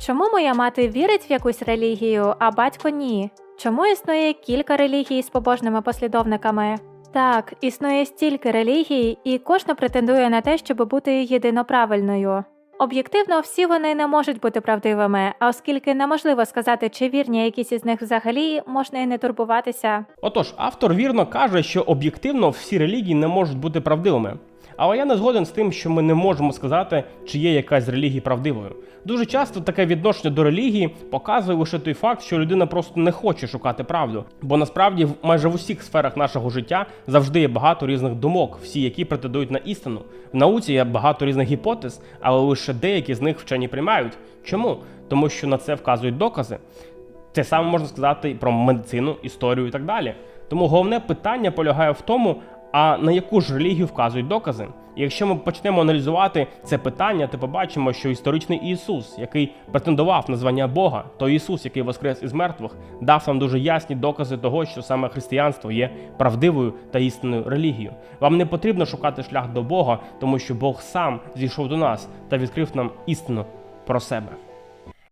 Чому моя мати вірить в якусь релігію, а батько ні? Чому існує кілька релігій з побожними послідовниками? Так, існує стільки релігій, і кожна претендує на те, щоб бути єдиноправильною. Об'єктивно, всі вони не можуть бути правдивими, а оскільки неможливо сказати, чи вірні якісь із них взагалі, можна і не турбуватися. Отож, автор вірно каже, що об'єктивно всі релігії не можуть бути правдивими. Але я не згоден з тим, що ми не можемо сказати, чи є якась з релігій правдивою. Дуже часто таке відношення до релігії показує лише той факт, що людина просто не хоче шукати правду. Бо насправді в майже в усіх сферах нашого життя завжди є багато різних думок, всі які претендують на істину. В науці є багато різних гіпотез, але лише деякі з них вчені приймають. Чому? Тому що на це вказують докази. Те саме можна сказати і про медицину, історію і так далі. Тому головне питання полягає в тому, а на яку ж релігію вказують докази. Якщо ми почнемо аналізувати це питання, то побачимо, що історичний Ісус, який претендував на звання Бога, той Ісус, який воскрес із мертвих, дав нам дуже ясні докази того, що саме християнство є правдивою та істинною релігією. Вам не потрібно шукати шлях до Бога, тому що Бог сам зійшов до нас та відкрив нам істину про себе.